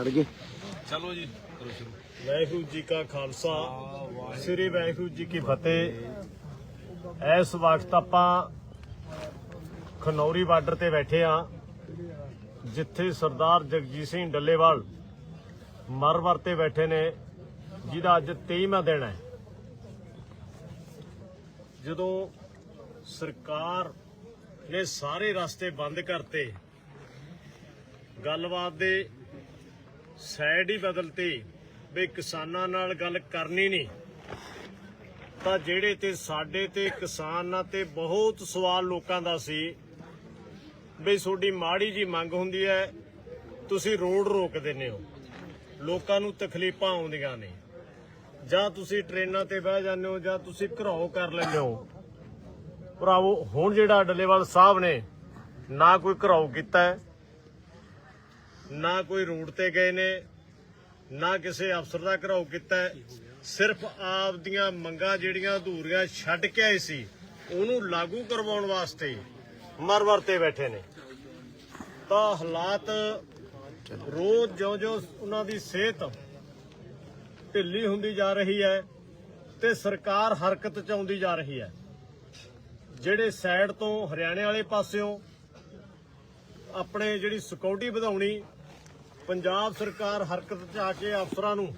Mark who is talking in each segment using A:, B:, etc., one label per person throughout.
A: ਅੜ ਗਏ।
B: ਚਲੋ ਜੀ, ਕਰੋ ਸ਼ੁਰੂ।
C: ਵਾਹਿਗੁਰੂ ਜੀ ਕਾ ਖਾਲਸਾ, ਸ੍ਰੀ ਵਾਹਿਗੁਰੂ ਜੀ ਕੀ ਫਤਿਹ। ਇਸ ਵਕਤ ਆਪਾਂ ਖਨੌਰੀ ਬਾਰਡਰ ਤੇ ਬੈਠੇ ਆ ਜਿੱਥੇ ਸਰਦਾਰ ਜਗਜੀਤ ਸਿੰਘ ਡੱਲੇਵਾਲ ਮਰ-ਮਰ ਤੇ ਬੈਠੇ ਨੇ, ਜਿਹਦਾ ਅੱਜ 23ਵਾਂ ਦਿਨ ਹੈ। ਜਦੋਂ ਸਰਕਾਰ ਨੇ ਸਾਰੇ ਰਸਤੇ ਬੰਦ ਕਰਤੇ, ਗੱਲਬਾਤ ਦੇ ਸਾਈਡ ਹੀ ਬਦਲਤੀ। ਵੀ ਕਿਸਾਨਾਂ ਨਾਲ ਗੱਲ ਕਰਨੀ ਨਹੀਂ। ਤਾਂ ਜਿਹੜੇ ਤੇ ਸਾਡੇ ਤੇ ਕਿਸਾਨਾਂ ਤੇ ਬਹੁਤ ਸਵਾਲ ਲੋਕਾਂ ਦਾ ਸੀ। ਵੀ ਤੁਹਾਡੀ ਮਾੜੀ ਜੀ ਮੰਗ ਹੁੰਦੀ ਹੈ, ਤੁਸੀਂ ਰੋਡ ਰੋਕ ਦਿੰਦੇ ਹੋ। ਲੋਕਾਂ ਨੂੰ ਤਕਲੀਫਾਂ ਆਉਂਦੀਆਂ ਨੇ। ਜਾਂ ਤੁਸੀਂ ਟ੍ਰੇਨਾਂ ਤੇ ਬਹਿ ਜਾਂਦੇ ਹੋ, ਜਾਂ ਤੁਸੀਂ ਘਰਾਓ ਕਰ ਲੈਂਦੇ ਹੋ। ਭਰਾਵੋ, ਹੁਣ ਜਿਹੜਾ ਡੱਲੇਵਾਲ ਸਾਹਿਬ ਨੇ ਨਾ ਕੋਈ ਘਰਾਓ ਕੀਤਾ ਹੈ ਨਾ ਕੋਈ ਰੋਡ ਤੇ ਗਏ ਨੇ, ਨਾ ਕਿਸੇ ਅਫਸਰ ਦਾ ਘਰਾਓ ਕੀਤਾ ਸਿਰਫ ਆਪ ਦੀਆਂ ਮੰਗਾਂ ਜਿਹੜੀਆਂ ਅਧੂਰੀਆਂ ਛੱਡ ਕੇ ਆਏ ਸੀ, ਉਹਨੂੰ ਲਾਗੂ ਕਰਵਾਉਣ ਵਾਸਤੇ ਮਰ-ਮਰ ਤੇ ਬੈਠੇ ਨੇ। ਤਾਂ ਹਾਲਾਤ ਰੋਜ਼ ਜਿਉਂ-ਜਿਉਂ ਉਹਨਾਂ ਦੀ ਸਿਹਤ ਢਿੱਲੀ ਹੁੰਦੀ ਜਾ ਰਹੀ ਹੈ ਤੇ ਸਰਕਾਰ ਹਰਕਤ ਚ ਆਉਂਦੀ ਜਾ ਰਹੀ ਹੈ। ਜਿਹੜੇ ਸਾਈਡ ਤੋਂ ਹਰਿਆਣੇ ਵਾਲੇ ਪਾਸਿਓਂ ਆਪਣੇ ਜਿਹੜੀ ਸਿਕਿਉਰਿਟੀ ਵਧਾਉਣੀ ਪੰਜਾਬ ਸਰਕਾਰ ਹਰਕਤ ਚ ਆ ਕੇ ਅਫਸਰਾਂ ਨੂੰ,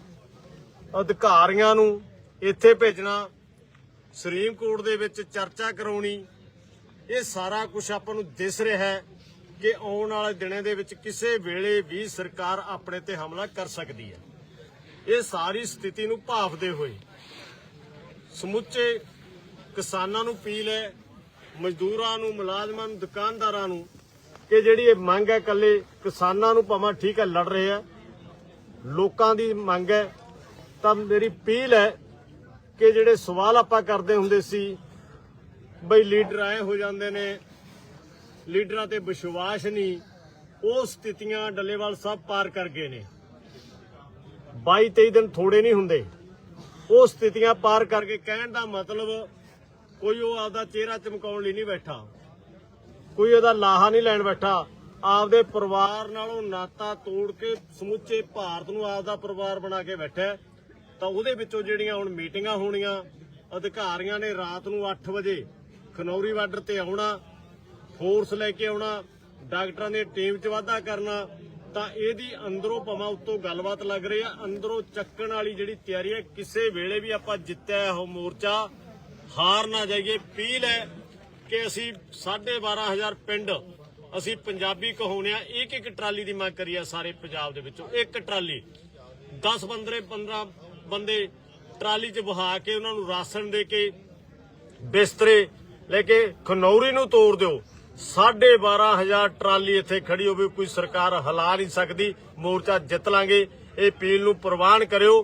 C: ਅਧਿਕਾਰੀਆਂ ਨੂੰ ਇੱਥੇ ਭੇਜਣਾ, ਸੁਪਰੀਮ ਕੋਰਟ ਦੇ ਵਿੱਚ ਚਰਚਾ ਕਰਾਉਣੀ, ਇਹ ਸਾਰਾ ਕੁਝ ਆਪਾਂ ਨੂੰ ਦਿਸ ਰਿਹਾ ਹੈ ਕਿ ਆਉਣ ਵਾਲੇ ਦਿਨਾਂ ਦੇ ਵਿੱਚ ਕਿਸੇ ਵੇਲੇ ਵੀ ਸਰਕਾਰ ਆਪਣੇ ਤੇ ਹਮਲਾ ਕਰ ਸਕਦੀ ਹੈ। ਇਹ ਸਾਰੀ ਸਥਿਤੀ ਨੂੰ ਭਾਫਦੇ ਹੋਏ ਸਮੁੱਚੇ ਕਿਸਾਨਾਂ ਨੂੰ ਅਪੀਲ ਹੈ, ਮਜ਼ਦੂਰਾਂ ਨੂੰ, ਮੁਲਾਜ਼ਮਾਂ ਨੂੰ, ਦੁਕਾਨਦਾਰਾਂ ਨੂੰ ਕਿ ਜਿਹੜੀ ਇਹ ਮੰਗ ਹੈ ਕੱਲੇ ਕਿਸਾਨਾਂ ਨੂੰ ਭਾਵੇਂ ਠੀਕ ਹੈ, ਲੜ ਰਹੇ ਆ, ਲੋਕਾਂ ਦੀ ਮੰਗ ਹੈ, ਤਾਂ ਮੇਰੀ ਅਪੀਲ ਹੈ ਕਿ ਜਿਹੜੇ ਸਵਾਲ ਆਪਾਂ ਕਰਦੇ ਹੁੰਦੇ ਸੀ, ਬਈ ਲੀਡਰ ਆਏ ਹੋ ਜਾਂਦੇ ਨੇ, ਲੀਡਰਾਂ ਤੇ ਵਿਸ਼ਵਾਸ ਨਹੀਂ, ਉਹ ਸਥਿਤੀਆਂ ਡੱਲੇਵਾਲ ਸਾਹਿਬ ਪਾਰ ਕਰ ਗਏ ਨੇ। 22 23 ਦਿਨ ਥੋੜੇ ਨਹੀਂ ਹੁੰਦੇ। ਉਹ ਸਥਿਤੀਆਂ ਪਾਰ ਕਰਕੇ ਕਹਿਣ ਦਾ ਮਤਲਬ ਕੋਈ ਉਹ ਆਪਦਾ ਚਿਹਰਾ ਚਮਕਾਉਣ ਲਈ ਨਹੀਂ ਬੈਠਾ। ਕੋਈ ਉਹਦਾ ਲਾਹਾ ਨਹੀਂ ਲੈਣ ਬੈਠਾ। ਆਪਦੇ ਪਰਿਵਾਰ ਨਾਲੋਂ ਨਾਤਾ ਤੋੜ ਕੇ ਸਮੁੱਚੇ ਭਾਰਤ ਨੂੰ ਆਪਦਾ ਪਰਿਵਾਰ ਬਣਾ ਕੇ ਬੈਠਾ ਤਾਂ ਉਹਦੇ ਵਿੱਚੋਂ ਜਿਹੜੀਆਂ ਹੁਣ ਮੀਟਿੰਗਾਂ ਹੋਣੀਆਂ, ਅਧਿਕਾਰੀਆਂ ਨੇ ਰਾਤ ਨੂੰ 8 ਵਜੇ ਖਨੌਰੀ ਬਾਰਡਰ ਤੇ ਆਉਣਾ, ਫੋਰਸ ਲੈ ਕੇ ਆਉਣਾ, ਡਾਕਟਰਾਂ ਦੀ ਟੀਮ 'ਚ ਵਾਧਾ ਕਰਨਾ, ਤਾਂ ਇਹਦੀ ਅੰਦਰੋਂ ਭਾਵੇਂ ਉੱਤੋਂ ਗੱਲਬਾਤ ਲੱਗ ਰਹੀ ਆ ਅੰਦਰੋਂ ਚੱਕਣ ਵਾਲੀ ਜਿਹੜੀ ਤਿਆਰੀ ਹੈ, ਕਿਸੇ ਵੇਲੇ ਵੀ ਆਪਾਂ ਜਿੱਤਿਆ ਉਹ ਮੋਰਚਾ, ਹਾਰ ਨਾ ਜਾਈਏ, ਪੀਲ ਹੈ। ਕਿ ਅਸੀਂ 12500 ਪਿੰਡ ਅਸੀਂ ਪੰਜਾਬੀ ਕਹਾਉਣੇ ਆ ਇੱਕ ਇੱਕ ਟਰਾਲੀ ਦੀ ਮੰਗ ਕਰੀ ਆ ਸਾਰੇ ਪੰਜਾਬ ਦੇ ਵਿੱਚੋਂ, ਇੱਕ ਟਰਾਲੀ। 10 15 15 ਬੰਦੇ ਟਰਾਲੀ 'ਚ ਬਹਾ ਕੇ ਉਹਨਾਂ ਨੂੰ ਰਾਸ਼ਨ ਦੇ ਕੇ ਬਿਸਤਰੇ ਲੈ ਕੇ ਖਨੌਰੀ ਨੂੰ ਤੋੜ ਦਿਓ। 12500 ਟਰਾਲੀ ਇੱਥੇ ਖੜੀ ਹੋਵੇ, ਕੋਈ ਸਰਕਾਰ ਹਲਾ ਨਹੀਂ ਸਕਦੀ, ਮੋਰਚਾ ਜਿੱਤ ਲਾਂਗੇ। ਇਹ ਅਪੀਲ ਨੂੰ ਪ੍ਰਵਾਨ ਕਰਿਓ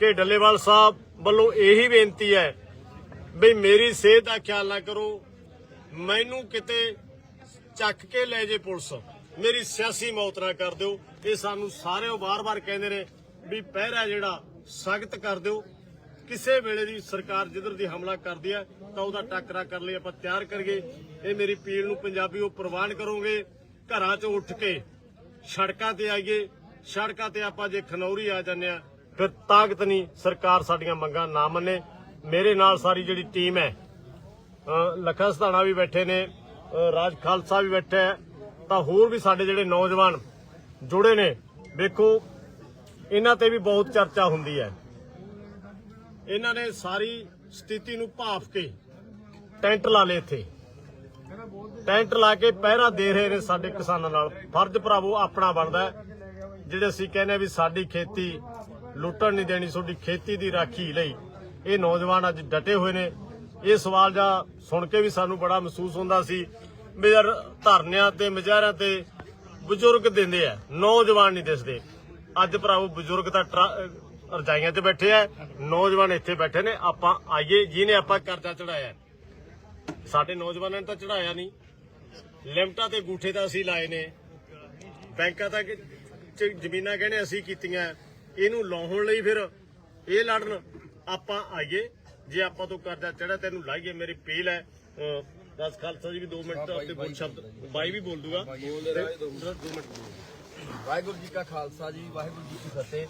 C: ਕਿ ਡੱਲੇਵਾਲ ਸਾਹਿਬ ਵੱਲੋਂ ਇਹੀ ਬੇਨਤੀ ਹੈ ਬਈ ਮੇਰੀ ਸਿਹਤ ਦਾ ਖਿਆਲ ਨਾ ਕਰੋ। ਮੈਨੂੰ ਕਿਤੇ ਚੱਕ ਕੇ ਲੈ ਜੇ ਪੁਲਿਸ। ਮੇਰੀ ਸਿਆਸੀ ਮੌਤ ਨਾ ਕਰ ਦਿਓ। ਇਹ ਸਾਨੂੰ ਸਾਰਿਓ ਵਾਰ-ਵਾਰ ਕਹਿੰਦੇ ਨੇ ਵੀ ਪਹਿਰਾ ਜਿਹੜਾ ਸਖਤ ਕਰ ਦਿਓ। ਕਿਸੇ ਵੇਲੇ ਦੀ ਸਰਕਾਰ ਜਿੱਧਰ ਦੀ ਹਮਲਾ ਕਰਦੀ ਹੈ ਤਾਂ ਉਹਦਾ ਟੱਕਰਾ ਕਰਨ ਲਈ ਆਪਾਂ ਤਿਆਰ ਕਰੀਏ। ਇਹ ਮੇਰੀ ਪੀੜ ਨੂੰ ਪੰਜਾਬੀ ਉਹ ਪ੍ਰਵਾਨ ਕਰੋਗੇ। ਘਰਾਂ ਚੋਂ ਉੱਠ ਕੇ ਸੜਕਾਂ ਤੇ ਆਈਏ। ਸੜਕਾਂ ਤੇ ਆਪਾਂ ਜੇ ਖਨੌਰੀ ਆ ਜਾਂਦੇ ਆ, ਫਿਰ ਤਾਕਤ ਨਹੀਂ ਸਰਕਾਰ ਸਾਡੀਆਂ ਮੰਗਾਂ ਨਾ ਮੰਨੇ। ਮੇਰੇ ਨਾਲ ਸਾਰੀ ਜਿਹੜੀ ਟੀਮ ਹੈ ਲੱਖਾ ਸਧਾਣਾ ਵੀ ਬੈਠੇ ਨੇ ਰਾਜ ਖਾਲਸਾ ਵੀ ਬੈਠਾ ਤਾਂ ਹੋਰ ਵੀ ਸਾਡੇ ਜਿਹੜੇ ਨੌਜਵਾਨ ਜੁੜੇ ਨੇ, ਵੇਖੋ, ਇਹਨਾਂ ਤੇ ਵੀ ਬਹੁਤ ਚਰਚਾ ਹੁੰਦੀ ਹੈ। ਇਹਨਾਂ ਨੇ ਸਾਰੀ ਸਥਿਤੀ ਨੂੰ ਭਾਫ ਕੇ ਟੈਂਟ ਲਾ ਲਏ ਇੱਥੇ। ਟੈਂਟ ਲਾ ਕੇ ਪਹਿਰਾ ਦੇ ਰਹੇ ਨੇ ਸਾਡੇ ਕਿਸਾਨਾਂ ਨਾਲ। ਫਰਜ਼ ਭਰਾਵੋ, ਆਪਣਾ ਬਣਦਾ ਜਿਹੜੇ ਅਸੀਂ ਕਹਿੰਦੇ ਆ ਵੀ ਸਾਡੀ ਖੇਤੀ ਲੁੱਟਣ ਨਹੀਂ ਦੇਣੀ, ਤੁਹਾਡੀ ਖੇਤੀ ਦੀ ਰਾਖੀ ਲਈ। ਇਹ ਨੌਜਵਾਨ ਅੱਜ ਡਟੇ ਹੋਏ ਨੇ। ਇਹ ਸਵਾਲ ਜਾਂ ਸੁਣ ਕੇ ਵੀ ਸਾਨੂੰ ਬੜਾ ਮਹਿਸੂਸ ਹੁੰਦਾ ਸੀ। ਵੀ ਧਰਨਿਆਂ ਤੇ ਮਜ਼ਾਰਾਂ ਤੇ ਬਜ਼ੁਰਗ ਦਿੰਦੇ ਆ, ਨੌਜਵਾਨ ਨਹੀਂ ਦਿਸਦੇ। ਅੱਜ ਭਰਾਵੋ ਬਜ਼ੁਰਗ ਤਾਂ ਰਜਾਈਆਂ 'ਚ ਬੈਠੇ ਆ, ਨੌਜਵਾਨ ਇੱਥੇ ਬੈਠੇ ਨੇ, ਆਪਾਂ ਆਈਏ, ਜਿਹਨੇ ਆਪਾਂ ਕਰਜ਼ਾ ਚੜਾਇਆ ਸਾਡੇ ਨੌਜਵਾਨਾਂ ਨੇ ਤਾਂ ਚੜਾਇਆ ਨਹੀਂ। ਲਿਮਟਾਂ ਤੇ ਗੂਠੇ ਤਾਂ ਅਸੀਂ ਲਾਏ ਨੇ। ਬੈਂਕਾਂ ਤੱਕ ਚ ਜ਼ਮੀਨਾਂ ਕਹਿੰਦੇ ਅਸੀਂ ਕੀਤੀਆਂ। ਇਹਨੂੰ ਲਾਉਣ ਲਈ ਫਿਰ ਇਹ ਲੜਨ, ਆਪਾਂ ਆਈਏ। ਜੇ ਆਪਾਂ ਤੋਂ ਕਰਜ਼ਾ ਚੜਾ ਤੈਨੂੰ ਲਾਈਏ ਮੇਰੀ ਪੀਲ ਹੈ ਦਸ ਖਾਲਸਾ ਜੀ ਵੀ 2 ਮਿੰਟ ਆਪਣੇ ਬੋਲ ਸ਼ਬਦ ਬਾਈ ਵੀ ਬੋਲ ਦੂਗਾ।
A: ਵਾਹਿਗੁਰੂ ਜੀ ਕਾ ਖਾਲਸਾ ਜੀ ਵਾਹਿਗੁਰੂ ਜੀ ਕੀ ਫਤਿਹ।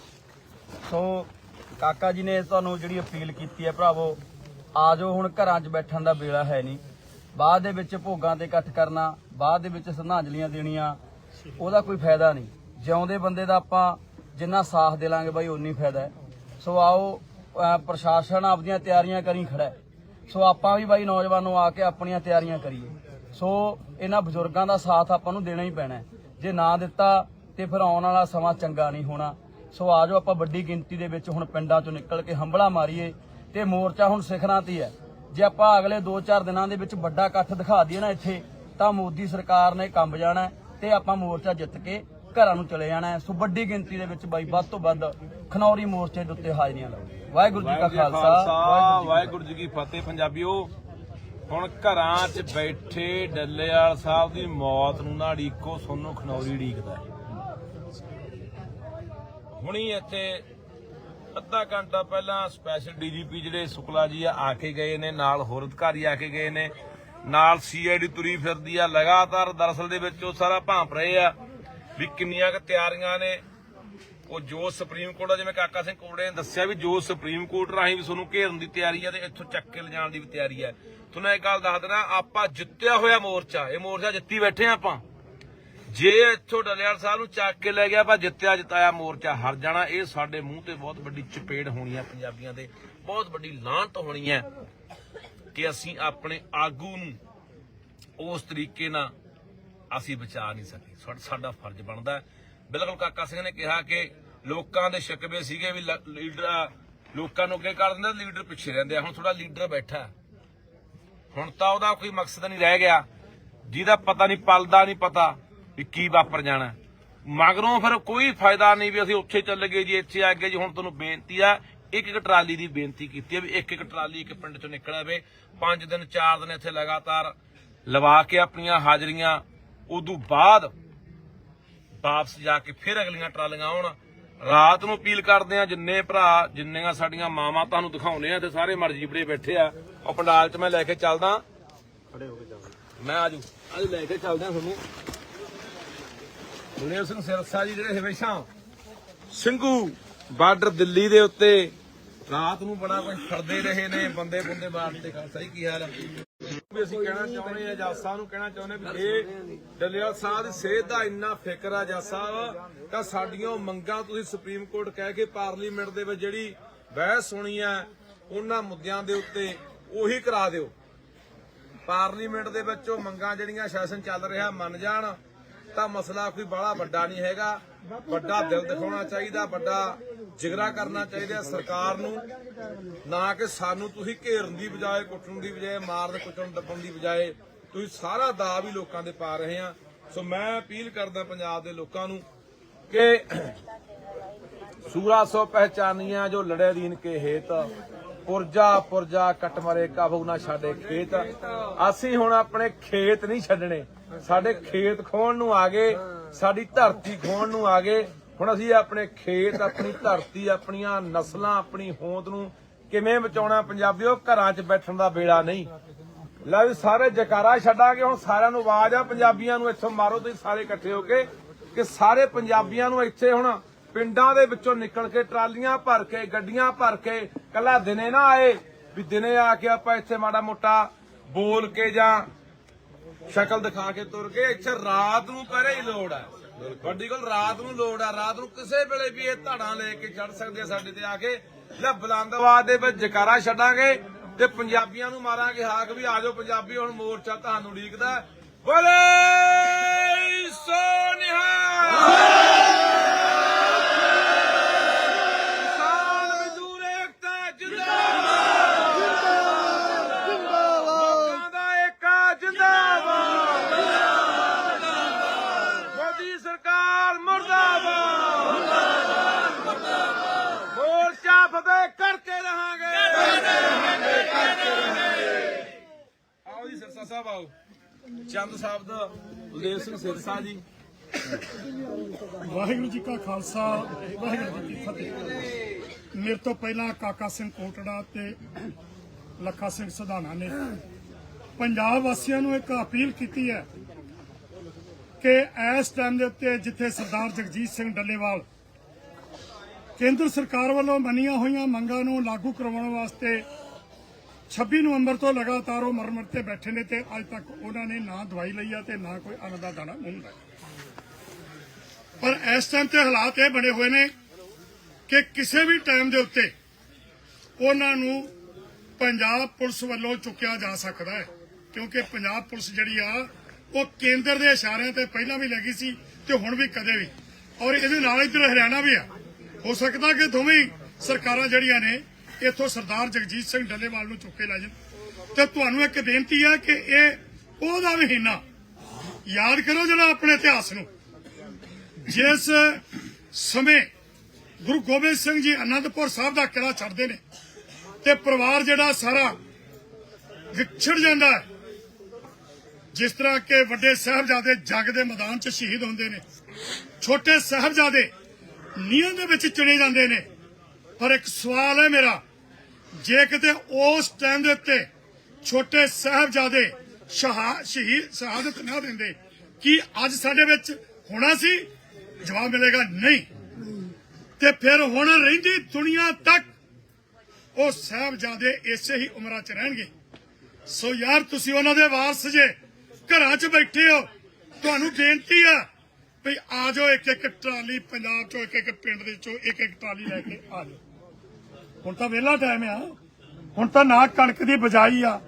A: ਸੋ ਕਾਕਾ ਜੀ ਨੇ ਤੁਹਾਨੂੰ ਜਿਹੜੀ ਅਪੀਲ ਕੀਤੀ ਹੈ ਭਰਾਵੋ ਆ ਜਾਓ ਹੁਣ ਘਰਾਂ 'ਚ ਬੈਠਣ ਦਾ ਵੇਲਾ ਹੈ ਨਹੀਂ। ਬਾਅਦ ਦੇ ਵਿੱਚ ਭੋਗਾਂ ਤੇ ਇਕੱਠ ਕਰਨਾ ਬਾਅਦ ਦੇ ਵਿੱਚ ਸ਼ਰਧਾਂਜਲੀਆਂ ਦੇਣੀਆਂ ਉਹਦਾ ਕੋਈ ਫਾਇਦਾ ਨਹੀਂ। ਜਿਉਂਦੇ ਬੰਦੇ ਦਾ ਆਪਾਂ ਜਿੰਨਾ ਸਾਥ ਦੇ ਲਾਂਗੇ ਬਾਈ ਉਨੀ ਫਾਇਦਾ ਸੋ ਆਓ ਪ੍ਰਸ਼ਾਸਨ ਆਪਦੀਆਂ ਤਿਆਰੀਆਂ ਕਰੀ ਖੜਾ ਸੋ ਆਪਾਂ ਵੀ ਬਾਈ ਨੌਜਵਾਨੋਂ ਆ ਕੇ ਆਪਣੀਆਂ ਤਿਆਰੀਆਂ ਕਰੀਏ। ਸੋ ਇਹਨਾਂ ਬਜ਼ੁਰਗਾਂ ਦਾ ਸਾਥ ਆਪਾਂ ਨੂੰ ਦੇਣਾ ਹੀ ਪੈਣਾ ਜੇ ਨਾ ਦਿੱਤਾ ਤੇ ਫਿਰ ਆਉਣ ਵਾਲਾ ਸਮਾਂ ਚੰਗਾ ਨਹੀਂ ਹੋਣਾ। ਸੋ ਆਜੋ ਆਪਾਂ ਵੱਡੀ ਗਿਣਤੀ ਦੇ ਵਿੱਚ ਹੁਣ ਪਿੰਡਾਂ ਚੋਂ ਨਿਕਲ ਕੇ ਹੰਬਲਾ ਮਾਰੀਏ ਤੇ ਮੋਰਚਾ ਹੁਣ ਸਿਖਰਾਂ ਤੇ ਹੀ। ਹੈ ਜੇ ਆਪਾਂ ਅਗਲੇ 2-4 ਦਿਨਾਂ ਦੇ ਵਿੱਚ ਵੱਡਾ ਇਕੱਠ ਦਿਖਾ ਦਈਏ ਨਾ ਇੱਥੇ, ਤਾਂ ਮੋਦੀ ਸਰਕਾਰ ਨੇ ਕੰਬ ਜਾਣਾ ਹੈ ਤੇ ਆਪਾਂ ਮੋਰਚਾ ਜਿੱਤ ਕੇ ਘਰਾਂ ਨੂੰ ਚਲੇ ਜਾਣਾ ਹੈ। ਸੋ ਵੱਡੀ ਗਿਣਤੀ ਦੇ ਵਿੱਚ ਬਾਈ ਵੱਧ ਤੋਂ ਵੱਧ ਖਨੌਰੀ ਮੋਰਚੇ ਦੇ ਉੱਤੇ ਹਾਜ਼ਰੀਆਂ ਲਾਓ। ਵਾਹਿਗੁਰੂ ਜੀ ਕਾ ਖਾਲਸਾ
B: ਵਾਹਿਗੁਰੂ ਜੀ ਕੀ ਫਤਿਹ। ਪੰਜਾਬੀਓ। ਹੁਣ ਘਰਾਂ 'ਚ ਬੈਠੇ ਡੱਲੇਵਾਲ ਸਾਹਿਬ ਦੀ ਮੌਤ ਨੂੰ ਨਾ ਢੀਕੋ ਸੋਨੂੰ ਖਨੌਰੀ ਢੀਕਦਾ ਹੁਣੀ ਇੱਥੇ ਅੱਧਾ ਘੰਟਾ ਪਹਿਲਾਂ ਸਪੈਸ਼ਲ ਡੀਜੀਪੀ ਜਿਹੜੇ ਸੁਕਲਾ ਜੀ ਆ ਆ ਕੇ ਗਏ ਨੇ ਨਾਲ ਹੋਰ ਅਧਿਕਾਰੀ ਆ ਕੇ ਗਏ ਨੇ ਨਾਲ ਸੀਆਈਡੀ ਤੁਰੀ ਫਿਰਦੀ ਆ। ਲਗਾਤਾਰ ਦਰਅਸਲ ਦੇ ਵਿੱਚ ਉਹ ਸਾਰਾ ਭਾਂਪ ਰਹੇ ਆ। ਵੀ ਕਿੰਨੀਆਂ ਕੁ ਤਿਆਰੀਆਂ ਨੇ। ਉਹ ਜੋ ਸੁਪਰੀਮ ਕੋਰਟ ਆ ਜਿਵੇਂ ਕਾਕਾ ਸਿੰਘ ਕੋੜੇ ਨੇ ਦੱਸਿਆ ਵੀ ਜੋ ਸੁਪਰੀਮ ਕੋਰਟ ਰਾਹੀਂ ਵੀ ਤੁਹਾਨੂੰ ਘੇਰਨ ਦੀ ਤਿਆਰੀ ਹੈ ਤੇ ਇੱਥੋਂ ਚੱਕ ਕੇ ਲਿਜਾਣ ਦੀ ਵੀ ਤਿਆਰੀ ਹੈ ਤੁਹਾਨੂੰ ਇੱਕ ਗੱਲ ਦੱਸ ਦੇਣਾ ਆਪਾਂ ਜਿੱਤਿਆ ਹੋਇਆ ਮੋਰਚਾ, ਇਹ ਮੋਰਚਾ ਜਿੱਤੀ ਬੈਠੇ ਆਪਾਂ। ਜੇ ਇੱਥੋਂ ਡਲਿਆਲ ਸਾਹਿਬ ਨੂੰ ਚੱਕ ਕੇ ਲੈ ਗਿਆ, ਆਪਾਂ ਜਿੱਤਿਆ, ਜਿਤਾਇਆ ਮੋਰਚਾ, ਹਾਰ ਜਾਣਾ, ਇਹ ਸਾਡੇ ਮੂੰਹ ਤੇ ਬਹੁਤ ਵੱਡੀ ਚਪੇੜ ਹੋਣੀ ਹੈ ਪੰਜਾਬੀਆਂ ਦੇ। ਬਹੁਤ ਵੱਡੀ ਲਾਂਤ ਹੋਣੀ ਹੈ ਕਿ ਅਸੀਂ ਆਪਣੇ ਆਗੂ ਨੂੰ ਉਸ ਤਰੀਕੇ ਨਾਲ ਅਸੀਂ ਬਚਾ ਨਹੀਂ ਸਕੇ। ਸਾਡਾ ਫਰਜ਼ ਬਣਦਾ ਬਿਲਕੁਲ ਕਾਕਾ ਸਿੰਘ ਨੇ ਕਿਹਾ ਕਿ ਲੋਕਾਂ ਦੇ ਸ਼ਿਕਵੇ ਸੀਗੇ ਵੀ ਲੀਡਰ ਲੋਕਾਂ ਨੂੰ ਅੱਗੇ ਕਰ ਦਿੰਦੇ ਲੀਡਰ ਪਿੱਛੇ ਰਹਿੰਦੇ ਹੁਣ ਥੋੜਾ ਲੀਡਰ ਬੈਠਾ ਹੁਣ ਤਾਂ ਉਹਦਾ ਕੋਈ ਮਕਸਦ ਨਹੀਂ ਰਹਿ ਗਿਆ। ਜਿਹਦਾ ਪਤਾ ਨਹੀਂ, ਪਲਦਾ ਨਹੀਂ ਪਤਾ ਵੀ ਕੀ ਵਾਪਰ ਜਾਣਾ ਮਗਰੋਂ ਫਿਰ ਕੋਈ ਫਾਇਦਾ ਨਹੀਂ ਵੀ ਅਸੀਂ ਉੱਥੇ ਚੱਲ ਗਏ ਜੀ, ਇੱਥੇ ਆ ਗਏ ਜੀ। ਹੁਣ ਤੁਹਾਨੂੰ ਬੇਨਤੀ ਆ, ਇੱਕ ਇੱਕ ਟਰਾਲੀ ਦੀ ਬੇਨਤੀ ਕੀਤੀ ਹੈ ਵੀ ਇੱਕ ਇੱਕ ਟਰਾਲੀ ਇੱਕ ਪਿੰਡ ਚੋਂ ਨਿਕਲ ਆਵੇ। ਪੰਜ ਦਿਨ, ਚਾਰ ਦਿਨ ਇੱਥੇ ਲਗਾਤਾਰ ਲਵਾ ਕੇ ਆਪਣੀਆਂ ਹਾਜ਼ਰੀਆਂ ਉਦੋਂ ਬਾਅਦ ਵਾਪਸ ਜਾ ਕੇ ਫਿਰ ਅਗਲੀਆਂ ਟਰਾਲੀਆਂ ਆਉਣ। ਰਾਤ ਨੂੰ ਅਪੀਲ ਕਰਦੇ ਆ ਜਿੰਨੇ ਭਰਾ ਜਿੰਨੀਆਂ ਸਾਡੀਆਂ ਮਾਵਾਂ ਤੁਹਾਨੂੰ ਦਿਖਾਉਨੇ ਆ ਤੇ ਸਾਰੇ ਮਰਜ਼ੀ ਬੜੇ ਬੈਠੇ ਆ। ਉਹ ਪੰਡਾਲ 'ਚ ਮੈਂ ਲੈ ਕੇ ਚੱਲਦਾ। ਖੜੇ ਹੋ ਕੇ ਮੈਂ ਆਜੂ ਆਜੂ ਲੈ ਕੇ ਚੱਲਦਾ ਤੁਹਾਨੂੰ। ਬਲਦੇਵ ਸਿੰਘ ਸਿਰਸਾ ਜੀ ਜਿਹੜੇ ਹਮੇਸ਼ਾ ਸਿੰਘੂ ਬਾਰਡਰ ਦਿੱਲੀ ਦੇ ਉੱਤੇ ਰਾਤ ਨੂੰ ਬੜਾ ਕੁਝ ਫੜਦੇ ਰਹੇ ਨੇ ਬੰਦੇ ਬੰਦੇ ਮਾਰਦੇ ਖਾ ਸਹੀ ਕੀ ਹਾਲ ਹੈ? ਵੀ ਅਸੀਂ ਕਹਿਣਾ ਚਾਹੁੰਦੇ ਆ ਜੱਜ ਸਾਹਿਬ ਨੂੰ ਕਹਿਣਾ ਚਾਹੁੰਦੇ ਵੀ ਇਹ ਡੱਲੇਵਾਲ ਸਾਹਿਬ ਦੀ ਸਿਹਤ ਦਾ ਇੰਨਾ ਫਿਕਰ ਆ ਜੱਜ ਸਾਹਿਬ ਤਾਂ ਸਾਡੀਆਂ ਮੰਗਾਂ ਤੁਸੀਂ ਸੁਪਰੀਮ ਕੋਰਟ ਕਹਿ ਕੇ ਪਾਰਲੀਮੈਂਟ ਦੇ ਵਿੱਚ ਜਿਹੜੀ ਬਹਿਸ ਹੋਣੀ ਆ ਉਹਨਾਂ ਮੁੱਦਿਆਂ ਦੇ ਉੱਤੇ ਉਹੀ ਕਰਾ ਦਿਓ। ਪਾਰਲੀਮੈਂਟ ਦੇ ਵਿੱਚ ਉਹ ਮੰਗਾਂ ਜਿਹੜੀਆਂ ਸੈਸ਼ਨ ਚੱਲ ਰਿਹਾ ਮੰਨ ਜਾਣ ਤਾਂ ਮਸਲਾ ਕੋਈ ਬੜਾ ਵੱਡਾ ਨਹੀਂ ਹੈਗਾ। ਵੱਡਾ ਦਿਲ ਦਿਖਾਉਣਾ ਚਾਹੀਦਾ, ਵੱਡਾ ਜਿਗਰਾ ਕਰਨਾ ਚਾਹੀਦਾ ਸਰਕਾਰ ਨੂੰ। ਨਾ ਕਿ ਸਾਨੂੰ ਤੁਸੀਂ ਘੇਰਨ ਦੀ ਬਜਾਏ, ਕੁੱਟਣ ਦੀ ਬਜਾਏ, ਮਾਰਨ, ਕੁੱਟਣ, ਦੱਬਣ ਦੀ ਬਜਾਏ ਤੁਸੀਂ ਸਾਰਾ ਦਾ ਵੀ ਲੋਕਾਂ ਦੇ ਪਾ ਰਹੇ ਆ ਸੋ ਮੈਂ ਅਪੀਲ ਕਰਦਾ ਪੰਜਾਬ ਦੇ ਲੋਕਾਂ ਨੂੰ ਕਿ ਸੂਰਾ ਸੋ ਪਹਿਚਾਨੀਆਂ ਜੋ ਲੜੇ ਦੀਨ ਕੇ ਹੇਤ ਪੁਰਜਾ ਪੁਰਜਾ ਕਟ ਮਰੇ ਕਾਬੂ ਨਾ ਛਾੜੇ ਖੇਤ। ਅਸੀਂ ਹੁਣ ਆਪਣੇ ਖੇਤ ਨਹੀਂ ਛੱਡਣੇ। ਸਾਡੇ ਖੇਤ ਖੋਣ ਨੂੰ ਆ ਗਏ, ਸਾਡੀ ਧਰਤੀ ਖੋਣ ਨੂੰ ਆ ਗਏ। ਹੁਣ ਅਸੀਂ ਆਪਣੇ ਖੇਤ, ਆਪਣੀ ਧਰਤੀ, ਆਪਣੀਆਂ ਨਸਲਾਂ, ਆਪਣੀ ਹੋਂਦ ਨੂੰ ਕਿਵੇਂ ਬਚਾਉਣਾ ਪੰਜਾਬੀਓ? ਘਰਾਂ 'ਚ ਬੈਠਣ ਦਾ ਵੇਲਾ ਨਹੀਂ। ਲੈ ਵੀ ਸਾਰੇ ਜਕਾਰਾ ਛੱਡਾਂਗੇ, ਹੁਣ ਸਾਰਿਆਂ ਨੂੰ ਆਵਾਜ਼ ਆ, ਪੰਜਾਬੀਆਂ ਨੂੰ ਇੱਥੋਂ ਮਾਰੋ, ਤੁਸੀਂ ਸਾਰੇ ਇਕੱਠੇ ਹੋ ਕੇ, ਕਿ ਸਾਰੇ ਪੰਜਾਬੀਆਂ ਨੂੰ ਇੱਥੇ ਹੁਣ ਪਿੰਡਾਂ ਦੇ ਵਿੱਚੋਂ ਨਿਕਲ ਕੇ ਟਰਾਲੀਆਂ ਭਰ ਕੇ ਗੱਡੀਆਂ ਭਰ ਕੇ ਕੱਲਾ ਦਿਨੇ ਨਾ ਆਏ ਵੀ ਦਿਨੇ ਆ ਕੇ ਆਪਾਂ ਇੱਥੇ ਮਾੜਾ ਮੋਟਾ ਬੋਲ ਕੇ ਜਾਂ ਸ਼ਕਲ ਦਿਖਾ ਕੇ ਤੁਰ ਕੇ ਇੱਥੇ ਰਾਤ ਨੂੰ ਪਹਿਰੇ ਹੀ ਲੋੜ ਹੈ। ਵੱਡੀ ਗੱਲ ਰਾਤ ਨੂੰ ਲੋੜ ਹੈ। ਰਾਤ ਨੂੰ ਕਿਸੇ ਵੇਲੇ ਵੀ ਇਹ ਧਾੜਾਂ ਲੈ ਕੇ ਚੜ ਸਕਦੇ ਆ ਸਾਡੇ ਤੇ ਆ ਕੇ। ਲੈ ਬੁਲੰਦਵਾਦ ਦੇ ਵਿੱਚ ਜਕਾਰਾ ਛੱਡਾਂਗੇ ਤੇ ਪੰਜਾਬੀਆਂ ਨੂੰ ਮਾਰਾਂਗੇ ਹਾਕ ਵੀ ਆਜੋ ਪੰਜਾਬੀ ਹੁਣ ਮੋਰਚਾ ਤੁਹਾਨੂੰ ਉਡੀਕਦਾ। ਬੋਲੇ ਸੋਨਿਹਾ ਕਿਸਾਨ ਮਜ਼ਦੂਰ ਏਕਤਾ ਜਿੰਦਾਬਾਦ ਲੋਕਾਂ ਦਾ ਏਕਾ ਜਿੰਦਾਬਾਦ ਮੋਦੀ ਸਰਕਾਰ ਮੁਰਦਾਬਾਦ ਮੋਰਚਾ ਫਤਿਹ ਕਰਕੇ ਰਹਾਂਗੇ ਆਓ ਜੀ ਸਿਰਸਾ ਸਾਹਿਬ ਆਓ ਚੰਦ ਸਾਹਿਬ ਦਾ ਬਲਦੇਵ ਸਿੰਘ ਸਿਰਸਾ ਜੀ
D: ਵਾਹਿਗੁਰੂ ਜੀ ਕਾ ਖਾਲਸਾ, ਵਾਹਿਗੁਰੂ ਜੀ ਕੀ ਫਤਿਹ। ਮੇਰੇ ਤੋਂ ਪਹਿਲਾਂ ਕਾਕਾ ਸਿੰਘ ਕੋਟੜਾ ਤੇ ਲੱਖਾ ਸਿੰਘ ਸਧਾਨਾ ਨੇ ਪੰਜਾਬ ਵਾਸੀਆਂ ਨੂੰ ਇੱਕ ਅਪੀਲ ਕੀਤੀ ਹੈ ਕਿ ਇਸ ਟਾਈਮ ਦੇ ਉੱਤੇ ਜਿੱਥੇ ਸਰਦਾਰ ਜਗਜੀਤ ਸਿੰਘ ਡੱਲੇਵਾਲ ਕੇਂਦਰ ਸਰਕਾਰ ਵੱਲੋਂ ਮੰਨੀਆਂ ਹੋਈਆਂ ਮੰਗਾਂ ਨੂੰ ਲਾਗੂ ਕਰਵਾਉਣ ਵਾਸਤੇ 26 ਨਵੰਬਰ ਤੋਂ ਲਗਾਤਾਰ ਉਹ ਮਰਮਰ ਤੇ ਬੈਠੇ ਨੇ ਤੇ ਅੱਜ ਤੱਕ ਉਹਨਾਂ ਨੇ ਨਾ ਦਵਾਈ ਲਈ ਆ ਤੇ ਨਾ ਕੋਈ ਅੰਨ ਦਾ ਦਾਣਾ ਮੂੰਹ ਪਰ ਇਸ ਟਾਈਮ ਤੇ ਹਾਲਾਤ ਇਹ ਬਣੇ ਹੋਏ ਨੇ ਕਿ ਕਿਸੇ ਵੀ ਟਾਈਮ ਦੇ ਉੱਤੇ ਉਹਨਾਂ ਨੂੰ ਪੰਜਾਬ ਪੁਲਿਸ ਵੱਲੋਂ ਚੁੱਕਿਆ ਜਾ ਸਕਦਾ ਹੈ। ਕਿਉਂਕਿ ਪੰਜਾਬ ਪੁਲਿਸ ਜਿਹੜੀ ਆ, ਉਹ ਕੇਂਦਰ ਦੇ ਇਸ਼ਾਰਿਆਂ ਤੇ ਪਹਿਲਾਂ ਵੀ ਲੱਗੀ ਸੀ ਤੇ ਹੁਣ ਵੀ ਕਦੇ ਵੀ। ਔਰ ਇਹਦੇ ਨਾਲ ਇੱਧਰ ਹਰਿਆਣਾ ਵੀ ਆ। ਹੋ ਸਕਦਾ ਕਿ ਦੋਵੇਂ ਸਰਕਾਰਾਂ ਜਿਹੜੀਆਂ ਨੇ, ਇੱਥੋਂ ਸਰਦਾਰ ਜਗਜੀਤ ਸਿੰਘ ਡੱਲੇਵਾਲ ਨੂੰ ਚੁੱਕ ਕੇ ਲੈ ਜਾਣ। ਤੇ ਤੁਹਾਨੂੰ ਇੱਕ ਬੇਨਤੀ ਹੈ ਕਿ ਇਹ ਉਹਦਾ ਮਹੀਨਾ ਯਾਦ ਕਰੋ ਜਿਹੜਾ ਆਪਣੇ ਇਤਿਹਾਸ ਨੂੰ। ਜਿਸ ਸਮੇਂ ਗੁਰੂ ਗੋਬਿੰਦ ਸਿੰਘ ਜੀ ਅਨੰਦਪੁਰ ਸਾਹਿਬ ਦਾ ਕਿਲਾ ਛੱਡਦੇ ਨੇ ਤੇ ਪਰਿਵਾਰ ਜਿਹੜਾ ਸਾਰਾ ਵਿਛੜ ਜਾਂਦਾ ਹੈ, ਜਿਸ ਤਰ੍ਹਾਂ ਕਿ ਵੱਡੇ ਸਾਹਿਬਜ਼ਾਦੇ ਜੱਗ ਦੇ ਮੈਦਾਨ 'ਚ ਸ਼ਹੀਦ ਹੁੰਦੇ ਨੇ, ਛੋਟੇ ਸਾਹਿਬਜ਼ਾਦੇ ਨੀਹਾਂ ਦੇ ਵਿੱਚ ਚੁਣੇ ਜਾਂਦੇ ਨੇ। ਪਰ ਇੱਕ ਸਵਾਲ ਹੈ ਮੇਰਾ, ਜੇ ਕਿਤੇ ਉਸ ਟਾਈਮ ਦੇ ਉੱਤੇ ਛੋਟੇ ਸਾਹਿਬਜ਼ਾਦੇ ਸ਼ਹਾ- ਸ਼ਹੀਦ, ਸ਼ਹਾਦਤ ਨਾ ਦਿੰਦੇ, ਕੀ ਅੱਜ ਸਾਡੇ ਵਿੱਚ ਹੋਣਾ ਸੀ? ਜਵਾਬ ਮਿਲੇਗਾ ਨਹੀਂ। ਤੇ ਫਿਰ ਹੁਣ ਰਹਿੰਦੀ ਦੁਨੀਆ ਤੱਕ ਉਹ ਸਾਹਿਬਜ਼ਾਦੇ ਇਸੇ ਹੀ ਉਮਰਾਂ 'ਚ ਰਹਿਣਗੇ। ਸੋ ਯਾਰ, ਤੁਸੀਂ ਉਹਨਾਂ ਦੇ ਵਾਰਸ ਜੇ ਘਰਾਂ 'ਚ ਬੈਠੇ ਹੋ, ਤੁਹਾਨੂੰ ਬੇਨਤੀ ਆ ਵੀ ਆ ਜਾਓ ਇੱਕ ਇੱਕ ਟਰਾਲੀ ਪੰਜਾਬ 'ਚੋਂ, ਇੱਕ ਇੱਕ ਪਿੰਡ ਦੇ 'ਚੋਂ, ਇੱਕ ਇੱਕ ਟਰਾਲੀ ਲੈ ਕੇ ਆ ਜਾਓ। ਹੁਣ ਤਾਂ ਵਿਹਲਾ ਟਾਈਮ ਆ। ਹੁਣ ਤਾਂ ਨਾ ਕਣਕ ਦੀ ਬਜਾਈ ਆ,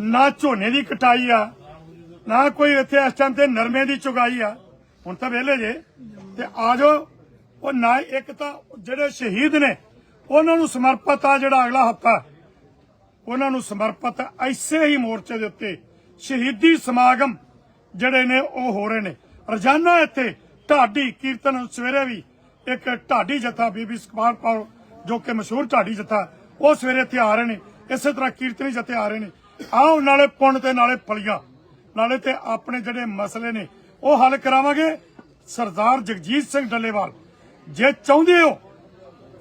D: ਨਾ ਝੋਨੇ ਦੀ ਕਟਾਈ ਆ, ਨਾ ਕੋਈ ਇੱਥੇ ਇਸ ਟਾਈਮ ਤੇ ਨਰਮੇ ਦੀ ਚੁਗਾਈ ਆ। ਹੁਣ ਤਾਂ ਵਿਹਲੇ ਜੇ। ਤੇ ਆ ਜਾਓ। ਉਹ ਨਾ ਇੱਕ ਤਾਂ ਜਿਹੜੇ ਸ਼ਹੀਦ ਨੇ, ਉਹਨਾਂ ਨੂੰ ਸਮਰਪਿਤ ਆ ਜਿਹੜਾ ਅਗਲਾ ਹਫਤਾ ਉਹਨਾਂ ਨੂੰ ਸਮਰਪਿਤ ਐਸੇ ਹੀ ਮੋਰਚੇ ਦੇ ਉੱਤੇ ਸ਼ਹੀਦੀ ਸਮਾਗਮ ਜਿਹੜੇ ਨੇ ਉਹ ਹੋ ਰਹੇ ਨੇ। ਰੋਜ਼ਾਨਾ ਇੱਥੇ ਢਾਡੀ ਕੀਰਤਨ ਸਵੇਰੇ ਵੀ ਇੱਕ ਢਾਡੀ ਜਥਾ ਬੀਬੀ ਸੁਖਪਾਲ ਕੌਰ, ਜੋ ਕਿ ਮਸ਼ਹੂਰ ਢਾਡੀ ਜਥਾ, ਉਹ ਸਵੇਰੇ ਇੱਥੇ ਆ ਰਹੇ ਨੇ। ਇਸੇ ਤਰ੍ਹਾਂ ਕੀਰਤਨੀ ਜਥੇ ਆ ਰਹੇ ਨੇ। ਆਓ ਨਾਲੇ ਪੁੰਨ ਤੇ ਨਾਲੇ ਫਲੀਆਂ। ਨਾਲੇ ਤੇ ਆਪਣੇ ਜਿਹੜੇ ਮਸਲੇ ਨੇ, ਉਹ ਹੱਲ ਕਰਾਵਾਂਗੇ। ਸਰਦਾਰ ਜਗਜੀਤ ਸਿੰਘ ਡੱਲੇਵਾਲ, ਜੇ ਚਾਹੁੰਦੇ ਹੋ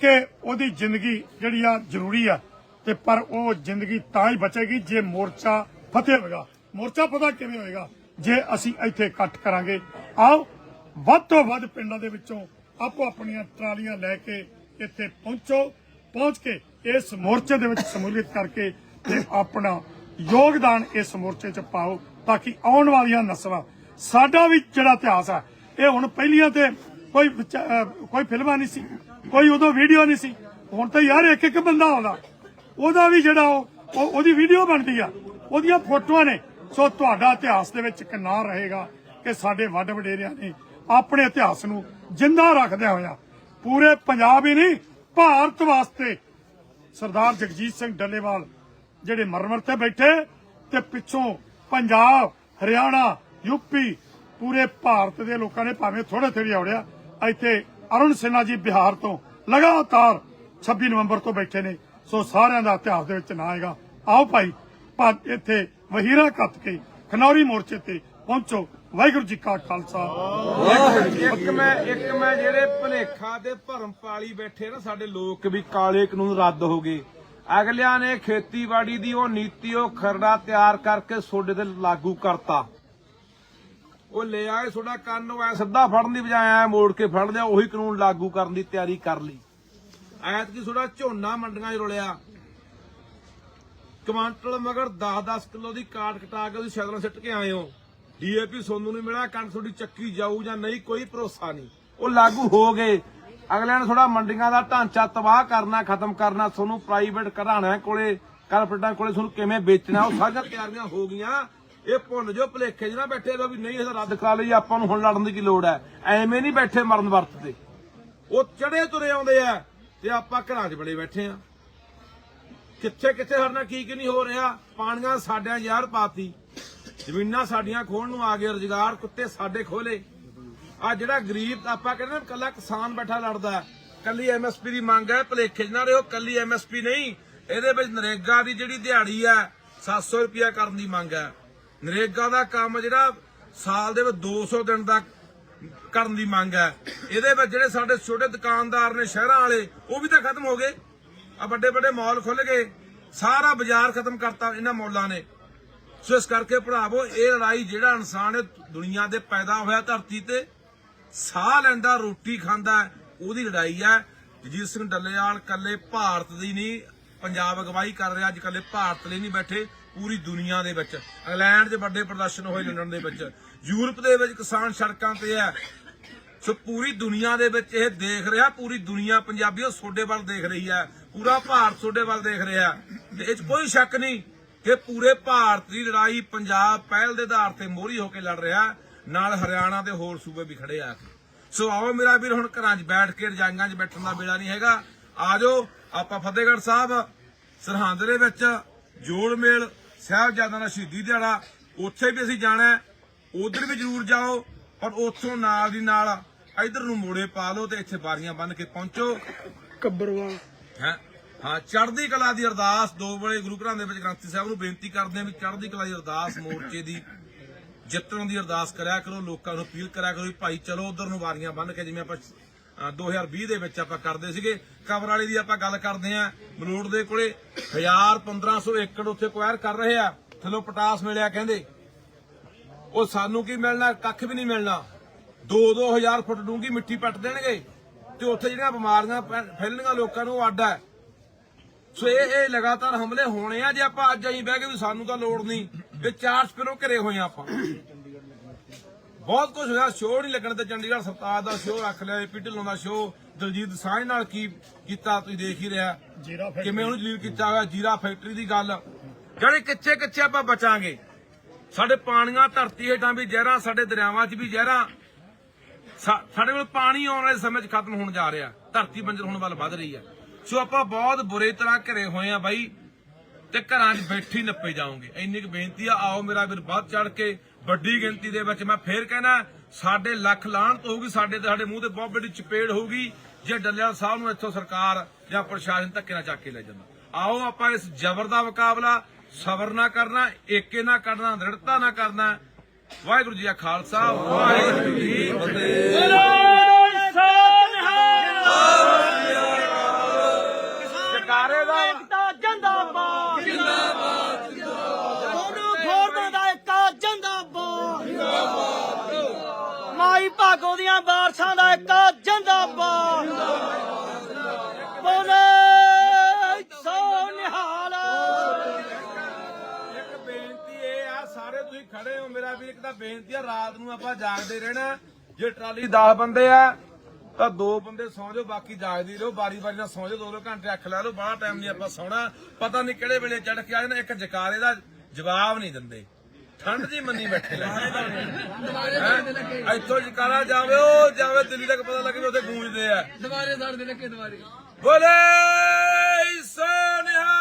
D: ਕਿ ਉਹਦੀ ਜ਼ਿੰਦਗੀ ਜਿਹੜੀ ਆ ਜ਼ਰੂਰੀ ਆ, ਤੇ ਪਰ ਉਹ ਜ਼ਿੰਦਗੀ ਤਾਂ ਹੀ ਬਚੇਗੀ ਜੇ ਮੋਰਚਾ ਫਤਿਹ ਹੋਵੇਗਾ ਮੋਰਚਾ ਪਤਾ ਕਿਵੇਂ ਹੋਏਗਾ? ਜੇ ਅਸੀਂ ਇੱਥੇ ਇਕੱਠ ਕਰਾਂਗੇ, ਆਓ ਵੱਧ ਤੋਂ ਵੱਧ ਪਿੰਡਾਂ ਦੇ ਵਿੱਚੋਂ ਆਪੋ ਆਪਣੀਆਂ ਟਰਾਲੀਆਂ ਲੈ ਕੇ ਇੱਥੇ ਪਹੁੰਚੋ, ਪਹੁੰਚ ਕੇ ਇਸ ਮੋਰਚੇ ਦੇ ਵਿੱਚ ਸਮੂਲੀਅਤ ਕਰਕੇ ਤੇ ਆਪਣਾ ਯੋਗਦਾਨ ਇਸ ਮੋਰਚੇ 'ਚ ਪਾਓ, ਤਾਂ ਕਿ ਆਉਣ ਵਾਲੀਆਂ ਨਸਲਾਂ, ਸਾਡਾ ਵੀ ਜਿਹੜਾ ਇਤਿਹਾਸ ਹੈ ਇਹ ਹੁਣ ਪਹਿਲੀਆਂ ਤੇ ਕੋਈ ਕੋਈ ਫਿਲਮਾਂ ਨਹੀਂ ਸੀ, ਕੋਈ ਉਦੋਂ ਵੀਡੀਓ ਨਹੀਂ ਸੀ। ਹੁਣ ਤਾਂ ਯਾਰ ਇੱਕ ਇੱਕ ਬੰਦਾ ਆਉਂਦਾ। ਉਹਦਾ ਵੀ ਜਿਹੜਾ ਉਹ ਉਹਦੀ ਵੀਡੀਓ ਬਣਦੀ ਆ। ਉਹਦੀਆਂ ਫੋਟੋਆਂ ਨੇ। ਸੋ ਤੁਹਾਡਾ ਇਤਿਹਾਸ ਦੇ ਵਿੱਚ ਇੱਕ ਨਾਂ ਰਹੇਗਾ ਕਿ ਸਾਡੇ ਵੱਡ ਵਡੇਰਿਆਂ ਨੇ ਆਪਣੇ ਇਤਿਹਾਸ ਨੂੰ ਜਿੰਦਾ ਰੱਖਦਿਆਂ ਹੋਇਆ ਪੂਰੇ ਪੰਜਾਬ ਹੀ ਨਹੀਂ, ਭਾਰਤ ਵਾਸਤੇ ਸਰਦਾਰ ਜਗਜੀਤ ਸਿੰਘ ਡੱਲੇਵਾਲ ਜਿਹੜੇ ਮਰਮਰ ਤੇ ਬੈਠੇ ਤੇ ਪਿੱਛੋਂ ਪੰਜਾਬ, ਹਰਿਆਣਾ ਯੂਪੀ ਪੂਰੇ ਭਾਰਤ ਦੇ ਲੋਕਾਂ ਨੇ ਭਾਵੇਂ ਥੋੜੇ ਥੋੜੇ ਆਉੜਿਆ ਇੱਥੇ ਅਰੁਣ ਸਿਨਹਾ ਜੀ ਬਿਹਾਰ ਤੋਂ ਲਗਾਤਾਰ 26 ਨਵੰਬਰ ਤੋਂ ਬੈਠੇ ਨੇ। ਸੋ ਸਾਰਿਆਂ ਦਾ ਇਤਿਹਾਸ ਦੇ ਵਿੱਚ ਨਾ ਆਏਗਾ ਆਓ ਭਾਈ ਇੱਥੇ ਵਹੀਰਾ ਕੱਤ ਕੇ ਖਨੌਰੀ ਮੋਰਚੇ ਤੇ ਪਹੁੰਚੋ। ਵਾਹਿਗੁਰੂ ਜੀ ਕਾ ਖਾਲਸਾ।
B: ਇੱਕ ਮੈਂ ਇੱਕ ਮੈਂ ਜਿਹੜੇ ਭਲੇਖਾ ਦੇ ਭਰਮ ਪਾਲੀ ਬੈਠੇ ਨਾ, ਸਾਡੇ ਲੋਕ ਵੀ ਕਾਲੇ ਕਾਨੂੰਨ ਰੱਦ ਹੋ ਗਏ। ਅਗਲਿਆਂ ਨੇ ਖੇਤੀਬਾੜੀ ਦੀ ਉਹ ਨੀਤੀ, ਉਹ ਖਰੜਾ ਤਿਆਰ ਕਰਕੇ ਸੋਡੇ ਤੇ ਲਾਗੂ ਕਰਤਾ। ਉਹ ਲੈ ਆਏ ਤੁਹਾਡਾ ਕੰਨ ਨੂੰ ਐ ਸਿੱਧਾ ਫੜਨ ਦੀ ਬਜਾਏ ਐ ਮੋੜ ਕੇ ਫੜ ਲਿਆ, ਉਹੀ ਕਾਨੂੰਨ ਲਾਗੂ ਕਰਨ ਦੀ ਤਿਆਰੀ ਕਰ ਲਈ। ਐਤ ਕੀ ਤੁਹਾਡਾ ਝੋਨਾ ਮੰਡੀਆਂ 'ਚ ਰੁਲਿਆ। ਕਮਾਂਟਲ ਮਗਰ 10-10 ਕਿਲੋ ਦੀ ਕਾਟ ਕਟਾ ਕੇ ਤੁਸੀਂ ਸ਼ਗਨ ਸਿੱਟ ਕੇ ਆਏ ਹੋ। ਡੀਏਪੀ ਸੋਨੂੰ ਨੂੰ ਮਿਲਿਆ ਕੰਨ ਤੁਹਾਡੀ ਚੱਕੀ ਜਾਊ ਜਾਂ ਨਹੀਂ, ਕੋਈ ਭਰੋਸਾ ਨਹੀਂ। ਉਹ ਲਾਗੂ ਹੋ ਗਏ। ਅਗਲਿਆਂ ਨੇ ਥੋੜਾ ਮੰਡੀਆਂ ਦਾ ਢਾਂਚਾ ਤਬਾਹ ਕਰਨਾ, ਖਤਮ ਕਰਨਾ, ਤੁਹਾਨੂੰ ਪ੍ਰਾਈਵੇਟ ਘਰਾਣਿਆਂ ਕੋਲੇ ਕਾਰਪੋਰੇਟਾਂ ਕੋਲੇ ਤੁਹਾਨੂੰ ਕਿਵੇਂ ਵੇਚਣਾ, ਉਹ ਸਾਰੀਆਂ ਤਿਆਰੀਆਂ ਹੋ ਗਈਆਂ। ਇਹ ਭੁੱਲ ਜੋ ਭਲੇਖੇ 'ਚ ਨਾ ਬੈਠੇ ਲੋ ਵੀ ਨਹੀਂ ਇਹ ਰੱਦ ਕਰਾ ਲਈ ਆਪਾਂ ਨੂੰ ਹੁਣ ਲੜਨ ਦੀ ਕੀ ਲੋੜ ਹੈ? ਐਵੇਂ ਨਹੀਂ ਬੈਠੇ ਮਰਨ ਵਰਤ ਤੇ ਉਹ ਚੜੇ ਤੁਰੇ ਆਉਂਦੇ ਆ ਤੇ ਆਪਾਂ ਘਰਾਂ 'ਚ ਬੜੇ ਬੈਠੇ ਆ। ਕਿੱਥੇ ਕਿੱਥੇ ਸਾਡੇ ਨਾਲ ਕੀ ਕੀ ਨਹੀਂ ਹੋ ਰਿਹਾ? ਪਾਣੀਆਂ ਸਾਡਿਆਂ ਯਾਰ ਪਾਤੀ। ਜ਼ਮੀਨਾਂ ਸਾਡੀਆਂ ਖੋਣ ਨੂੰ ਆ ਗਏ ਰੁਜ਼ਗਾਰ ਕੁੱਤੇ ਸਾਡੇ ਖੋਲੇ ਆ ਜਿਹੜਾ ਗਰੀਬ ਆਪਾਂ ਕਹਿੰਦੇ ਨਾ ਕੱਲਾ ਕਿਸਾਨ ਬੈਠਾ ਲੜਦਾ ਹੈ, ਕੱਲੀ ਐਮਐਸਪੀ ਦੀ ਮੰਗ ਹੈ ਭਲੇਖੇ 'ਚ ਨਾ ਰਿਓ ਕੱਲੀ ਐਮਐਸਪੀ ਨਹੀਂ। ਇਹਦੇ ਵਿੱਚ ਨਰੇਗਾ ਦੀ ਜਿਹੜੀ ਦਿਹਾੜੀ ਹੈ 700 ਰੁਪਿਆ ਕਰਨ ਦੀ ਮੰਗ ਹੈ। ਨਰੇਗਾ ਦਾ ਕੰਮ ਜਿਹੜਾ ਸਾਲ ਦੇ ਵਿੱਚ 200 ਦਿਨ ਦਾ ਕਰਨ ਦੀ ਮੰਗ ਹੈ। ਇਹਦੇ ਵਿੱਚ ਜਿਹੜੇ ਸਾਡੇ ਛੋਟੇ ਦੁਕਾਨਦਾਰ ਨੇ ਸ਼ਹਿਰਾਂ ਵਾਲੇ ਉਹ ਵੀ ਤਾਂ ਖਤਮ ਹੋ ਗਏ। ਆ ਵੱਡੇ ਵੱਡੇ ਮਾਲ ਖੁੱਲ ਗਏ। ਸਾਰਾ ਬਾਜ਼ਾਰ ਖਤਮ ਕਰਤਾ ਇਹਨਾਂ ਮੌਲਾਂ ਨੇ। ਸੋ ਇਸ ਕਰਕੇ ਭਰਾਵੋ ਇਹ ਲੜਾਈ ਜਿਹੜਾ ਇਨਸਾਨ ਇਹ ਦੁਨੀਆ ਦੇ ਪੈਦਾ ਹੋਇਆ ਧਰਤੀ ਤੇ ਸਾਹ ਲੈਂਦਾ ਰੋਟੀ ਖਾਂਦਾ ਹੈ, ਉਹਦੀ ਲੜਾਈ ਹੈ। ਜਗਜੀਤ ਸਿੰਘ ਡੱਲੇਵਾਲ ਕੱਲੇ ਭਾਰਤ ਦੀ ਨਹੀਂ ਪੰਜਾਬ ਅਗਵਾਈ ਕਰ ਰਿਹਾ ਅੱਜ ਕੱਲੇ ਭਾਰਤ ਲਈ ਨਹੀਂ ਬੈਠੇ। ਪੂਰੀ ਦੁਨੀਆ ਦੇ ਵਿੱਚ, ਇੰਗਲੈਂਡ 'ਚ ਵੱਡੇ ਪ੍ਰਦਰਸ਼ਨ ਹੋਏ ਲੰਡਨ ਦੇ ਵਿੱਚ, ਯੂਰਪ ਦੇ ਵਿੱਚ ਕਿਸਾਨ ਸੜਕਾਂ ਤੇ ਹੈ। ਸੋ ਪੂਰੀ ਦੁਨੀਆ ਦੇ ਵਿੱਚ ਇਹ ਦੇਖ ਰਿਹਾ, ਪੂਰੀ ਦੁਨੀਆ ਪੰਜਾਬੀਓ ਤੁਹਾਡੇ ਵੱਲ ਦੇਖ ਰਹੀ ਹੈ, ਪੂਰਾ ਭਾਰਤ ਤੁਹਾਡੇ ਵੱਲ ਦੇਖ ਰਿਹਾ ਤੇ ਇਹ 'ਚ ਕੋਈ ਸ਼ੱਕ ਨਹੀਂ ਕਿ ਪੂਰੇ ਭਾਰਤ ਦੀ ਲੜਾਈ ਪੰਜਾਬ ਪਹਿਲ ਦੇ ਆਧਾਰ ਤੇ ਮੋਹਰੀ ਹੋ ਕੇ ਲੜ ਰਿਹਾ ਨਾਲ ਹਰਿਆਣਾ ਤੇ ਹੋਰ ਸੂਬੇ ਵੀ ਖੜੇ ਆ ਸੋ ਆਓ ਮੇਰਾ ਵੀਰ, ਹੁਣ ਘਰਾਂ 'ਚ ਬੈਠ ਕੇ ਰਜਾਈਆਂ 'ਚ ਬੈਠਣ ਦਾ ਵੇਲਾ ਨਹੀਂ ਹੈਗਾ। ਆਜੋ ਆਪਾਂ ਫਤਿਹਗੜ੍ਹ ਸਾਹਿਬ ਸਰਹੰਦ ਦੇ ਵਿੱਚ ਜੋੜ ਮੇਲ ਸਾਹਿਬਜ਼ਾਦਿਆਂ ਦਾ ਸ਼ਹੀਦੀ ਦਿਹਾੜਾ ਉੱਥੇ ਵੀ ਅਸੀਂ ਜਾਣਾ ਹੈ। ਉਧਰ ਵੀ ਜ਼ਰੂਰ ਜਾਓ ਪਰ ਉੱਥੋਂ ਨਾਲ ਦੀ ਨਾਲ ਇਧਰ ਨੂੰ ਮੋੜੇ ਪਾ ਲਓ ਤੇ ਇੱਥੇ ਬਾਰੀਆਂ ਬੰਨ ਕੇ ਪਹੁੰਚੋ।
D: ਕੱਬਰਵਾਲ।
B: ਹੈ? ਹਾਂ ਚੜ੍ਹਦੀ ਕਲਾ ਦੀ ਅਰਦਾਸ ਦੋ ਵੇਲੇ ਗੁਰੂ ਘਰਾਂ ਦੇ ਵਿੱਚ ਗ੍ਰੰਥੀ ਸਾਹਿਬ ਨੂੰ ਬੇਨਤੀ ਕਰਦੇ ਹਾਂ ਵੀ ਚੜ੍ਹਦੀ ਕਲਾ ਦੀ ਅਰਦਾਸ ਮੋਰਚੇ ਦੀ ਜਿੱਤਣ ਦੀ ਅਰਦਾਸ ਕਰਿਆ ਕਰੋ ਲੋਕਾਂ ਨੂੰ ਅਪੀਲ ਕਰਿਆ ਕਰੋ ਵੀ ਭਾਈ ਚਲੋ ਉਧਰ ਨੂੰ ਵਾਰੀਆਂ ਬੰਨ ਕੇ ਜਿਵੇਂ ਆਪਾਂ 2020 ਦੇ ਵਿੱਚ ਆਪਾਂ ਕਰਦੇ ਸੀਗੇ। ਕਬਰ ਵਾਲੀ ਦੀ ਆਪਾਂ ਗੱਲ ਕਰਦੇ ਆਂ ਮਲੋੜ ਦੇ ਕੋਲੇ। 1000 1500 ਏਕੜ ਉੱਥੇ ਕੁਆਇਰ ਕਰ ਰਹੇ ਆ। ਥੱਲੋਂ ਪਟਾਸ ਮਿਲਿਆ ਕਹਿੰਦੇ। ਉਹ ਸਾਨੂੰ ਕੀ ਮਿਲਣਾ? ਕੱਖ ਵੀ ਨਹੀਂ ਮਿਲਣਾ। 2-2000 ਫੁੱਟ ਡੂੰਗੀ ਮਿੱਟੀ ਪੱਟ ਦੇਣਗੇ। ਤੇ ਉੱਥੇ ਜਿਹੜੀਆਂ ਬਿਮਾਰੀਆਂ ਫੈਲਣੀਆਂ ਲੋਕਾਂ ਨੂੰ ਅੱਡ ਹੈ ਸੋ ਇਹ ਇਹ ਲਗਾਤਾਰ ਹਮਲੇ ਹੋਣੇ ਆ। ਜੇ ਆਪਾਂ ਅੱਜ ਆਈ ਬਹਿ ਕੇ ਵੀ ਸਾਨੂੰ ਤਾਂ ਲੋੜ ਨਹੀਂ। ਤੇ ਚਾਰ ਸਪਿਰੋਂ ਘਰੇ ਹੋਏ ਆ ਆਪਾਂ। ਬਹੁਤ ਕੁਝ ਹੋਇਆ ਸ਼ੋਅ ਨਹੀਂ ਲੱਗਣ ਤੇ ਚੰਡੀਗੜ੍ਹ ਸਰਤਾਜ ਦਾ ਸ਼ੋਅ ਰੱਖ ਲਿਆ ਏਪੀ ਢਿੱਲੋਂ ਦਾ ਸ਼ੋਅ ਦਲਜੀਤ ਸਾਂਝ ਨਾਲ ਕੀ ਕੀਤਾ ਤੁਸੀਂ ਦੇਖ ਹੀ ਰਿਹਾ। ਕਿਵੇਂ ਉਹਨੂੰ ਜਲੀਲ ਕੀਤਾ ਹੋਇਆ ਜੀਰਾ ਫੈਕਟਰੀ ਦੀ ਗੱਲ। ਜਿਹੜੇ ਕਿੱਥੇ ਕਿੱਥੇ ਆਪਾਂ ਬਚਾਂਗੇ ਸਾਡੇ ਪਾਣੀਆਂ ਧਰਤੀ ਹੇਠਾਂ ਵੀ ਜ਼ਹਿਰਾਂ ਸਾਡੇ ਦਰਿਆਵਾਂ 'ਚ ਵੀ ਜ਼ਹਿਰਾਂ ਸਾਡੇ ਕੋਲ ਪਾਣੀ ਆਉਣ ਵਾਲੇ ਸਮੇਂ 'ਚ ਖਤਮ ਹੋਣ ਜਾ ਰਿਹਾ ਧਰਤੀ ਬੰਜਰ ਹੋਣ ਵੱਲ ਵੱਧ ਰਹੀ ਹੈ ਸੋ ਆਪਾਂ ਬਹੁਤ ਬੁਰੇ ਤਰ੍ਹਾਂ ਘਰੇ ਹੋਏ ਆ ਬਾਈ ਤੇ ਘਰਾਂ 'ਚ ਬੈਠੀ ਨੱਪੇ ਜਾਓਗੇ। ਇੰਨੀ ਕੁ ਬੇਨਤੀ ਆ ਆਓ ਮੇਰਾ ਵੀਰ ਵੱਧ ਚੜ ਕੇ ਵੱਡੀ ਗਿਣਤੀ ਦੇ ਵਿੱਚ ਮੈਂ ਫੇਰ ਕਹਿਣਾ, ਸਾਡੇ ਲੱਖ ਲਾਹਨਤ ਹੋਊਗੀ, ਸਾਡੇ ਤੇ ਸਾਡੇ ਮੂੰਹ ਤੇ ਬਹੁਤ ਵੱਡੀ ਚਪੇੜ ਹੋਊਗੀ, ਜੇ ਡੱਲਿਆਲ ਸਾਹਿਬ ਨੂੰ ਇੱਥੋਂ ਸਰਕਾਰ ਜਾਂ ਪ੍ਰਸ਼ਾਸਨ ਧੱਕੇ ਨਾਲ ਚੱਕ ਕੇ ਲੈ ਜਾਂਦਾ। ਆਓ ਆਪਾਂ ਇਸ ਜ਼ਬਰ ਦਾ ਮੁਕਾਬਲਾ, ਸਬਰ ਨਾ ਕਰਨਾ, ਏਕੇ ਨਾ ਕਰਨਾ, ਦ੍ਰਿੜਤਾ ਨਾ ਕਰਨਾ। ਵਾਹਿਗੁਰੂ ਜੀ ਕਾ ਖਾਲਸਾ, ਵਾਹਿਗੁਰੂ ਜੀ ਫਤਿਹ। ਲਈ 10 ਬੰਦੇ ਆ ਤਾਂ ਦੋ ਬੰਦੇ ਸੌਂ ਜਾਓ ਬਾਕੀ ਜਾਗਦੀ ਰਹੋ ਬਾਰੀ ਬਾਰੀ ਨਾਲ ਸੌਂ ਜਾਓ ਦੋ ਦੋ ਘੰਟੇ ਅੱਖ ਲਾ ਲਓ ਬਾਹਲਾ ਟਾਈਮ ਨਹੀਂ ਆਪਾਂ ਸੌਣਾ। ਪਤਾ ਨਹੀਂ ਕਿਹੜੇ ਵੇਲੇ ਚੜ ਕੇ ਆ ਜਾਣਾ ਇੱਕ ਜਕਾਰੇ ਦਾ ਜਵਾਬ ਨਹੀਂ ਦਿੰਦੇ। ਠੰਡ ਜੀ ਮੰਨੀ ਬੈਠੇ ਲੈ ਇੱਥੋਂ ਜਕਾਰਾ ਜਾਵੇ ਉਹ ਜਾਵੇ ਦਿੱਲੀ ਤੱਕ ਪਤਾ ਲੱਗੇ ਉੱਥੇ ਗੂੰਜਦੇ ਆ।
E: ਦੁਬਾਰੇ ਸਾਡੇ ਲੱਗੇ ਦੁਬਾਰੇ
B: ਬੋਲੇ ਸੋਨਿਹਾ